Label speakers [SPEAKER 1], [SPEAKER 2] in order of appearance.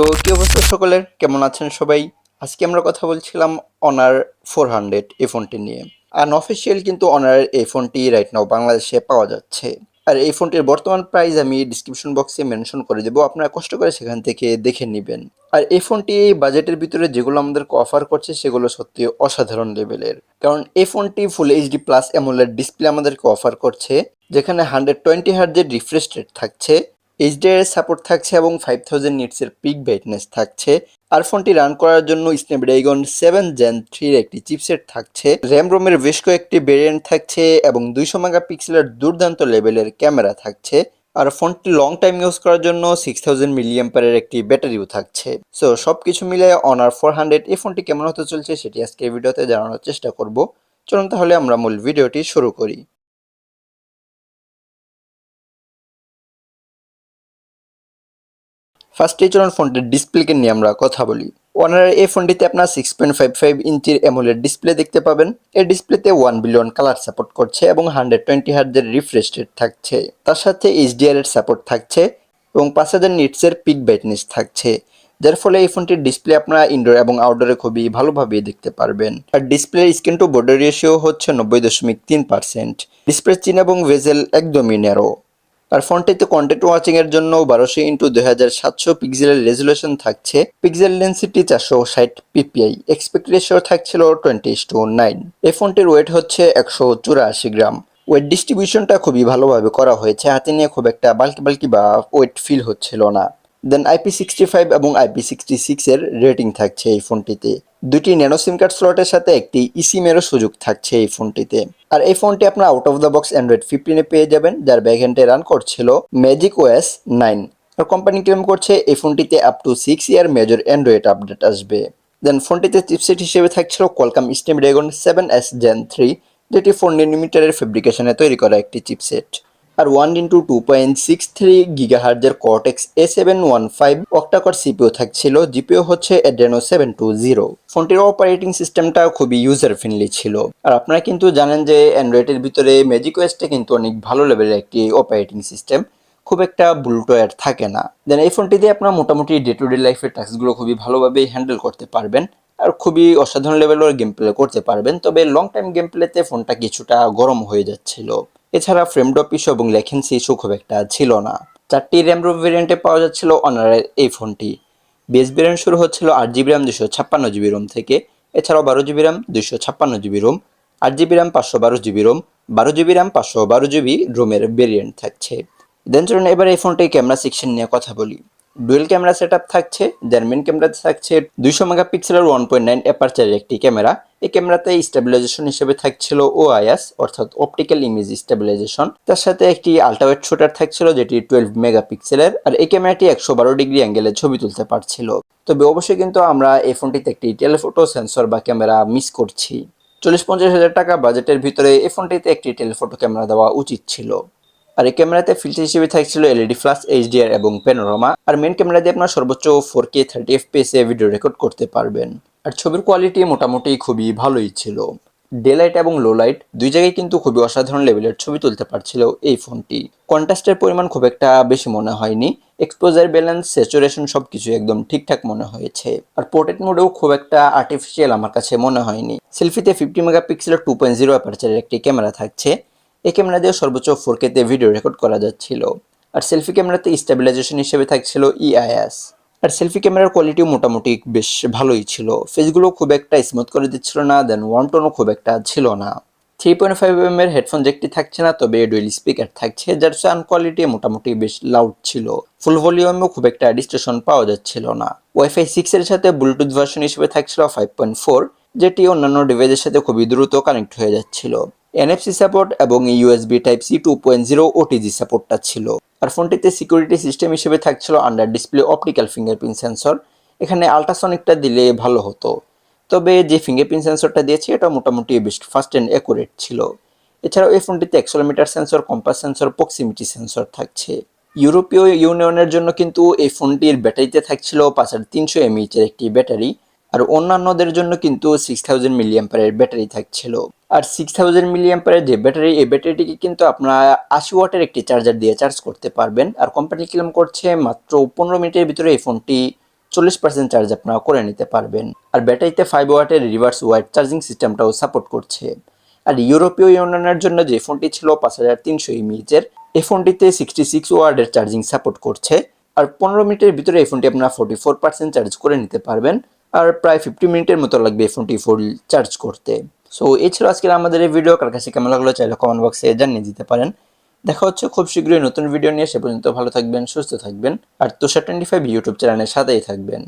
[SPEAKER 1] তো কি অবস্থা সকলের? কেমন আছেন সবাই? আজকে আমরা কথা বলছিলাম অনার ফোর হান্ড্রেড এই ফোনটি নিয়ে। আর আনঅফিসিয়াল কিন্তু অনার এই ফোনটি রাইট নাও বাংলাদেশে পাওয়া যাচ্ছে। আর এই ফোনটির বর্তমান প্রাইস আমি ডিসক্রিপশন বক্সে মেনশন করে দেবো, আপনারা কষ্ট করে সেখান থেকে দেখে নেবেন। আর এই ফোনটি এই বাজেটের ভিতরে যেগুলো আমাদেরকে অফার করছে, সেগুলো সত্যি অসাধারণ লেভেলের কারণ এই ফোনটি full HD plus AMOLED display আমাদেরকে অফার করছে, যেখানে হান্ড্রেড টোয়েন্টি হার্জের রিফ্রেশ রেট থাকছে। এইচডিআর সাপোর্ট থাকছে এবং ফাইভ থাউজেন্ড নিটসের পিক ব্রাইটনেস থাকছে। আর ফোনটি রান করার জন্য স্ন্যাপড্রাগন সেভেন জেন থ্রির একটি চিপসেট থাকছে। র্যাম রোমের বেশ কয়েকটি ভেরিয়েন্ট থাকছে এবং দুইশো মেগা মেগাপিক্সেলের দুর্দান্ত লেভেলের ক্যামেরা থাকছে। আর ফোনটি লং টাইম ইউজ করার জন্য সিক্স থাউজেন্ড মিলিয়াম্পারের একটি ব্যাটারিও থাকছে। সো সব কিছু মিলে অনার ফোর হান্ড্রেড এই ফোনটি কেমন হতে চলছে সেটি আজকে ভিডিওতে জানানোর চেষ্টা করব। চলুন তাহলে আমরা মূল ভিডিওটি শুরু করি। ফার্স্টেই চলুন ফোনটির ডিসপ্লেকে নিয়ে আমরা কথা বলি। ওনারের এই ফোনটিতে আপনার সিক্স পয়েন্ট ফাইভ ফাইভ ইঞ্চির এমোলেড ডিসপ্লে দেখতে পাবেন। এই ডিসপ্লেতে ওয়ান বিলিয়ন কালার সাপোর্ট করছে এবং হান্ড্রেড টোয়েন্টি হার্জের রিফ্রেশ রেট থাকছে। তার সাথে এইচডিআর এর সাপোর্ট থাকছে এবং পাঁচ হাজার নিটসের পিক ব্রাইটনেস থাকছে। যার ফলে এই ফোনটির ডিসপ্লে আপনারা ইনডোর এবং আউটডোরে খুবই ভালোভাবে দেখতে পারবেন। আর ডিসপ্লে স্ক্রিন টু বোর্ডের রেশিও হচ্ছে নব্বই দশমিক তিন পার্সেন্ট ডিসপ্লে চিন এবং ভেজেল একদমই ন্যারো আর ফোনটিতে কন্টেন্ট ওয়াচিং এর জন্য বারোশো ইন্টু দুই হাজার সাতশো পিক্সেলের রেজুলেশন থাকছে। পিক্সেল ডেন্সিটি চারশো ষাট পিপিআই এক্সপেক্ট রেশিও থাকছিল টোয়েন্টি টু নাইন এই ফোনটির ওয়েট হচ্ছে একশো চুরাশি গ্রাম। ওয়েট ডিস্ট্রিবিউশনটা খুবই ভালোভাবে করা হয়েছে, হাতে নিয়ে খুব একটা বাল্কি বাল্কি বা ওয়েট ফিল হচ্ছিল না। দেন আইপি সিক্সটি ফাইভ এবং আইপি সিক্সটি সিক্স এর রেটিং থাকছে এই ফোনটিতে। দুটি ন্যানো সিম কার্ড স্লটের সাথে একটি ইসিমেরও সুযোগ থাকছে এই ফোনটিতে। আর এই ফোনটি আপনার out of the box android ফিফটিনে পেয়ে যাবেন, যার ব্যাকহ্যান্ডে রান করছিল ম্যাজিক ওএস নাইন আর কোম্পানি ক্লেম করছে এই ফোনটিতে up to six year major android update আসবে। দেন ফোনটিতে চিপসেট হিসেবে থাকছিল Qualcomm Snapdragon seven S gen three যেটি ফোর নিমিটারের ফেব্রিকেশনে তৈরি করা একটি chipset R one into two point six three গিগাহার্জের cortex A seven one five octacore CPU থাকছিল GPU হচ্ছে অ্যাড্রেনো সেভেন টু জিরো ফোনটির অপারেটিং সিস্টেমটা খুবই ইউজার ফ্রেন্ডলি ছিল। আর আপনারা কিন্তু জানেন যে অ্যান্ড্রয়েডের ভিতরে ম্যাজিক ওয়েস্টে কিন্তু অনেক ভালো লেভেলের একটি অপারেটিং সিস্টেম খুব একটা বুলটোয়ার থাকে না। দেন এই ফোনটি দিয়ে আপনার মোটামুটি ডে টু ডে লাইফের টাস্কগুলো খুবই ভালোভাবে হ্যান্ডেল করতে পারবেন আর খুবই অসাধারণ লেভেলের গেম প্লে করতে পারবেন। তবে লং টাইম গেম প্লেতে ফোনটা কিছুটা গরম হয়ে যাচ্ছিল। এছাড়া ফ্রেম ড্রপ ইস্যু এবং লেখেন্সি ইস্যু খুব একটা ছিল না। চারটি র্যাম রো ভেরিয়েন্টে পাওয়া যাচ্ছিল অনারের এই ফোনটি বেস ভেরিয়েন্ট শুরু হচ্ছিল আট জিবি র্যাম দুশো ছাপ্পান্ন জিবি রোম থেকে। এছাড়াও বারো জিবি র্যাম দুশো ছাপ্পান্ন জিবি রোম আট জিবি র্যাম পাঁচশো বারো জিবি রোম বারো জিবি র্যাম পাঁচশো বারো জিবি রোমের ভেরিয়েন্ট থাকছে। দেন চলুন এবার এই ফোনটি ক্যামেরা সেকশন নিয়ে কথা বলি। ডুয়েল ক্যামেরা সেট আপ থাকছে যার মেন ক্যামেরাতে থাকছে দুইশো মেগাপিক্সেলের ওয়ান পয়েন্ট নাইন অ্যাপারচারের একটি ক্যামেরা এই ক্যামেরাতে স্টেবিলাইজেশন হিসেবে থাকছিল ওআইএস অর্থাৎ অপটিক্যাল ইমেজ স্টেবিলাইজেশন তার সাথে একটি আল্ট্রাওয়েট শুটার থাকছিল, যেটি টুয়েলভ মেগাপিক্সেলের আর এই ক্যামেরাটি একশো বারো ডিগ্রি অ্যাঙ্গেলে ছবি তুলতে পারছিল। তবে অবশ্যই কিন্তু আমরা এই ফোনটিতে একটি টেলিফোটো সেন্সর বা ক্যামেরা মিস করছি। চল্লিশ পঞ্চাশ হাজার টাকা বাজেটের ভিতরে এই ফোনটিতে একটি টেলিফোটো ক্যামেরা দেওয়া উচিত ছিল। আর এই ক্যামেরাতে ফিল্টার হিসেবে থাকছিল এলইডি ফ্লাশ এইচডিআর এবং প্যানোরামা আর মেন ক্যামেরা দিয়ে আপনার সর্বোচ্চ four K thirty FPS video record করতে পারবেন। আর ছবির কোয়ালিটি মোটামুটি খুবই ভালোই ছিল। ডে লাইট এবং লো লাইট দুই জায়গায় কিন্তু খুবই অসাধারণ লেভেলের ছবি তুলতে পারছিল এই ফোনটি কন্ট্রাস্টের পরিমাণ খুব একটা বেশি মনে হয়নি। এক্সপোজার ব্যালেন্স স্যাচুরেশন সব কিছু একদম ঠিকঠাক মনে হয়েছে। আর পোর্ট্রেট মোডেও খুব একটা আর্টিফিশিয়াল আমার কাছে মনে হয়নি। সেলফিতে ফিফটি মেগাপিক্সেলের টু পয়েন্ট জিরো অ্যাপারচারের একটি ক্যামেরা থাকছে। এই ক্যামেরা দিয়ে সর্বোচ্চ ফোর কেতে ভিডিও রেকর্ড করা যাচ্ছিল। আর সেলফি ক্যামেরাতে স্টেবিলাইজেশন হিসেবে থাকছিল ইআইএস আর সেলফি ক্যামেরার কোয়ালিটিও মোটামুটি বেশ ভালোই ছিল। ফেসগুলো খুব একটা স্মুথ করে দিচ্ছিল না দেন ওয়ান টোনও খুব একটা ছিল না। থ্রি পয়েন্ট ফাইভ এম এর হেডফোন জ্যাকটি থাকছে না, তবে ডুয়েল স্পিকার থাকছে, যার সাউন্ড কোয়ালিটি মোটামুটি বেশ লাউড ছিল। ফুল ভলিউমেও খুব একটা ডিস্টেশন পাওয়া যাচ্ছিল না। ওয়াইফাই সিক্স এর সাথে ব্লুটুথ ভার্সন হিসেবে থাকছিল ফাইভ পয়েন্ট ফোর যেটি অন্যান্য ডিভাইসের সাথে খুবই দ্রুত কানেক্ট হয়ে যাচ্ছিল। এনএফসি সাপোর্ট এবং USB type C two point zero OTG সাপোর্টটা ছিল। আর ফোনটিতে সিকিউরিটি সিস্টেম হিসেবে থাকছিল under display optical fingerprint sensor এখানে আল্ট্রাসনিকটা দিলে ভালো হতো। তবে যে ফিঙ্গারপ্রিন্ট সেন্সরটা দিয়েছে, এটা মোটামুটি বেশ ফাস্ট অ্যান্ড অ্যাকুরেট ছিল। এছাড়াও এই ফোনটিতে accelerometer sensor compass sensor proximity sensor থাকছে। ইউরোপীয় ইউনিয়নের জন্য কিন্তু এই ফোনটির ব্যাটারিতে থাকছিল পাঁচ হাজার তিনশো এমএইচ এর একটি ব্যাটারি। আর অন্যান্যদের জন্য কিন্তু সিক্স থাউজেন্ড মিলিয়াম্পারের ব্যাটারি থাকছিল। আর সিক্স থাউজেন্ড মিলিয়াম্পারের যে ব্যাটারি, এই ব্যাটারিটিকে কিন্তু আপনারা আশি ওয়াটের একটি চার্জার দিয়ে চার্জ করতে পারবেন। আর কোম্পানি ক্লেম করছে মাত্র পনেরো মিনিটের ভিতরে এই ফোনটি চল্লিশ পার্সেন্ট চার্জ আপনারা করে নিতে পারবেন। আর ব্যাটারিতে ফাইভ ওয়াটের রিভার্স ওয়াইড চার্জিং সিস্টেমটাও সাপোর্ট করছে। আর ইউরোপীয় ইউনিয়নের জন্য যে ফোনটি ছিল পাঁচ হাজার তিনশো ইমিজের এই ফোনটিতে সিক্সটি সিক্স ওয়ার্ডের চার্জিং সাপোর্ট করছে। আর পনেরো মিনিটের ভিতরে এই ফোনটি আপনারা ফোর্টি ফোর পার্সেন্ট চার্জ করে নিতে পারবেন। আর প্রায় ফিফটি মিনিটের মতো লাগবে এই ফোনটি ফুল চার্জ করতে। সো এই ছিল আজকের আমাদের এই ভিডিও কার কাছে কেমন লাগল চাইলে কমেন্ট বক্সে জানিয়ে দিতে পারেন। দেখা হচ্ছে খুব শীঘ্রই নতুন ভিডিও নিয়ে। সে পর্যন্ত ভালো থাকবেন, সুস্থ থাকবেন। আর তুষার টোয়েন্টি ফাইভ ইউটিউব চ্যানেলের সাথেই থাকবেন।